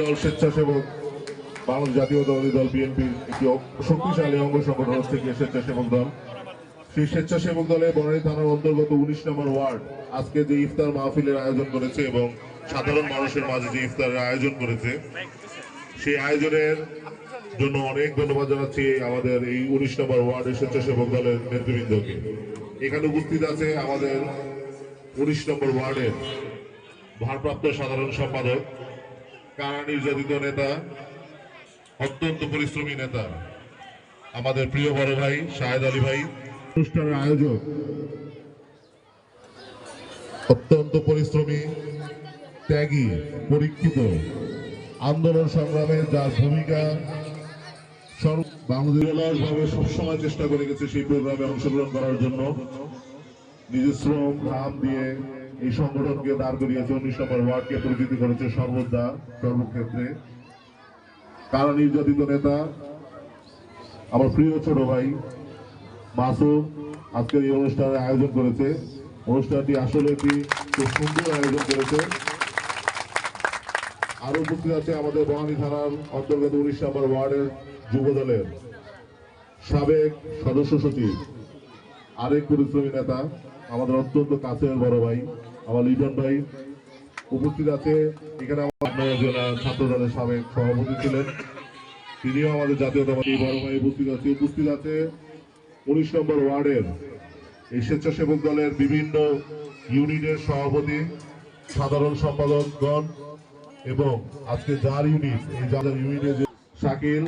দল স্বেচ্ছাসেবক বাংলাদেশ জাতীয়তাবাদী দল বিএনপির একটি শক্তিশালী অঙ্গ সংগঠন হচ্ছে গিয়ে স্বেচ্ছাসেবক দল। সেই স্বেচ্ছাসেবক দলে বনানী থানার অন্তর্গত উনিশ নম্বর ওয়ার্ড আজকে যে ইফতার মাহফিলের আয়োজন করেছে এবং সাধারণ মানুষের মাঝে যে ইফতারের আয়োজন করেছে, সেই আয়োজনের জন্য অনেক ধন্যবাদ জানাচ্ছি আমাদের এই উনিশ নম্বর ওয়ার্ডের স্বেচ্ছাসেবক দলের নেতৃবৃন্দকে। এখানে উপস্থিত আছে আমাদের উনিশ নম্বর ওয়ার্ডের ভারপ্রাপ্ত সাধারণ সম্পাদক কারা নির্যাতিত নেতা, অত্যন্ত পরিশ্রমী নেতা, আমাদের প্রিয় বড় ভাই শাহেদ আলী ভাই। অনুষ্ঠানের আয়োজক অত্যন্ত পরিশ্রমী, ত্যাগী, পরীক্ষিত, আন্দোলন সংগ্রামে যার ভূমিকা বাংলাদেশ সবসময় চেষ্টা করে গেছে সেই প্রোগ্রামে অংশগ্রহণ করার জন্য। নিজের শ্রম ঘাম দিয়ে এই সংগঠনকে দাঁড় করিয়েছে উনিশ নম্বর ওয়ার্ডকে পরিচিতি করেছে সর্বদা সর্বক্ষেত্রে। কারা নির্যাতিত নেতা? আমার প্রিয় ছোট ভাই মাসুম আজকের এই অনুষ্ঠানের আয়োজন করেছে। অনুষ্ঠানটি আসলে একটি খুব সুন্দর আয়োজন করেছে। আরও উপস্থিত আছে আমাদের বনানী থানার অন্তর্গত উনিশ নম্বর ওয়ার্ডের যুব দলের সাবেক সদস্য সচিব, আরেক পরিশ্রমী নেতা আমাদের অত্যন্ত কাছের বড় ভাই, আমার লিটন ভাই উপস্থিত আছে। এখানে আমার জেলা ছাত্র দলের সাবেক সভাপতি ছিলেন। তিনিও আমাদের জাতীয়তাবাদী বড় ভাই উপস্থিত আছে উপস্থিত আছে। উনিশ নম্বর ওয়ার্ডের এই স্বেচ্ছাসেবক দলের বিভিন্ন ইউনিটের সভাপতি, সাধারণ সম্পাদকগণ এবং আজকে যার ইউনিট, এই যার ইউনিটে যে শাকিল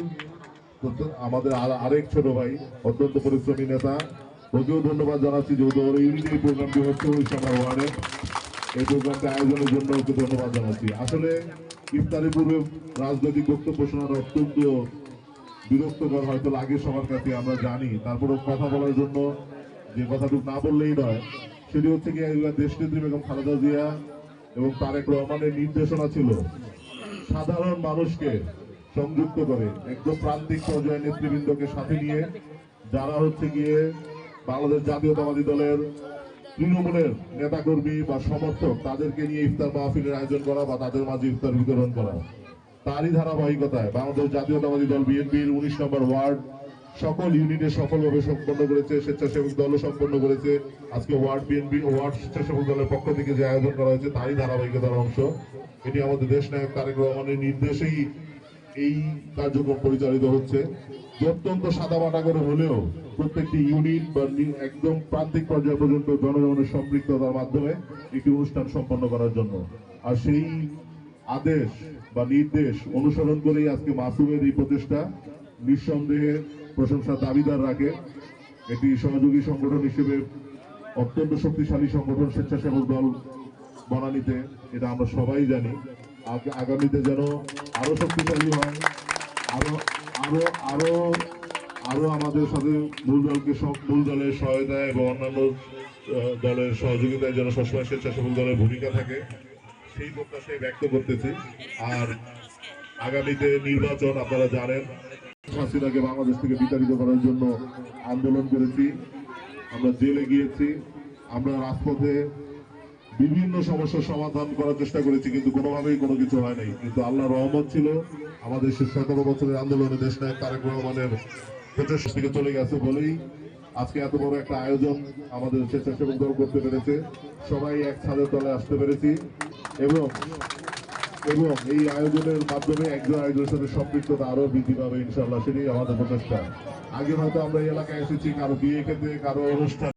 আমাদের আর- আরেক ছোট ভাই, অত্যন্ত পরিশ্রমী নেতা। ওকেও ধন্যবাদ জানাচ্ছি, যেহেতু ওর ইউনিট এই প্রোগ্রামটি হচ্ছে নম্বর ওয়ার্ডে। এই প্রোগ্রামটা আয়োজনের জন্য ওকে ধন্যবাদ জানাচ্ছি। আসলে ইফতারের পূর্বে রাজনৈতিক বক্তব্য শোনার অত্যন্ত বিরক্তকর, হয়তো লাগে সবার কাছে, আমরা জানি। তারপরে কথা বলার জন্য যে কথাটুকু না বললেই নয়, সেটি হচ্ছে কি দেশ নেত্রী বেগম খালেদা জিয়া এবং তারেক রহমানের নির্দেশনা ছিল সাধারণ মানুষকে সংযুক্ত করে, একদম প্রান্তিক পর্যায়ে নেতৃবৃন্দকে সাথে নিয়ে, যারা হচ্ছে গিয়ে বাংলাদেশ জাতীয়তাবাদী দলের তৃণমূলের নেতাকর্মী বা সমর্থক তাদেরকে নিয়ে ইফতার মাহফিলের আয়োজন করা বা তাদের মাঝে ইফতার বিতরণ করা। তারই ধারাবাহিকতায় বাংলাদেশ জাতীয়তাবাদী দল বিএনপির উনিশ নম্বর ওয়ার্ড সকল ইউনিটে সফলভাবে সম্পন্ন করেছে, স্বেচ্ছাসেবক দলও সম্পন্ন করেছে। আজকে ওয়ার্ড বিএনপি ওয়ার্ড স্বেচ্ছাসেবক দলের পক্ষ থেকে যে আয়োজন করা হয়েছে, তারই ধারাবাহিকতার অংশ। এটি আমাদের দেশ নায়ক তারেক রহমানের নির্দেশেই এই কার্যক্রম পরিচালিত হচ্ছে। অত্যন্ত সাদামাটা করে হলেও প্রত্যেকটি ইউনিট বা একদম প্রান্তিক পর্যায় পর্যন্ত জনগণের সম্পৃক্ততার মাধ্যমে একটি অনুষ্ঠান সম্পন্ন করার জন্য। আর সেই আদেশ বা নির্দেশ অনুসরণ করেই আজকে মাসুমের এই প্রচেষ্টা নিঃসন্দেহে প্রশংসা দাবিদার রাখে। এটি সহযোগী সংগঠন হিসেবে অত্যন্ত শক্তিশালী সংগঠন, স্বেচ্ছাসেবক দল বনানীতে, এটা আমরা সবাই জানি। আগ- আগামীতে যেন আরও শক্তিশালী হয়, আরও আরও আরও আরও আমাদের সাথে মূল দলকে মূল দলের সহায়তায় এবং অন্যান্য দলের সহযোগিতায় যেন সবসময় স্বেচ্ছাসেবক দলের ভূমিকা থাকে, সেই প্রত্যাশাই ব্যক্ত করতেছি। আর আগামীতে নির্বাচন আপনারা জানেন হাসিনাকে বাংলাদেশ থেকে বিতাড়িত করার জন্য আন্দোলন করেছি। আমরা জেলে গিয়েছি, আমরা রাজপথে বিভিন্ন সমস্যার সমাধান করার চেষ্টা করেছি, কিন্তু কোনোভাবেই কোনো কিছু হয় নাই। কিন্তু আল্লাহ রহমত ছিল, আমাদের সে সতেরো বছরের আন্দোলনে দেশ নায়ক তারেক রহমানের প্রচেষ্টা থেকে চলে গেছে বলেই আজকে এত বড় একটা আয়োজন আমাদের স্বেচ্ছাসেবক দল করতে পেরেছে। সবাই এক ছাদের তলে আসতে পেরেছি এবং এবং এই আয়োজনের মাধ্যমে একজন আয়োজনের সাথে সম্পৃক্ততা আরও বৃদ্ধি পাবে ইনশাল্লাহ সেটাই আমাদের প্রচেষ্টা। আগে হয়তো আমরা এই এলাকায় এসেছি, কারও বিয়ে খেতে, কারও অনুষ্ঠান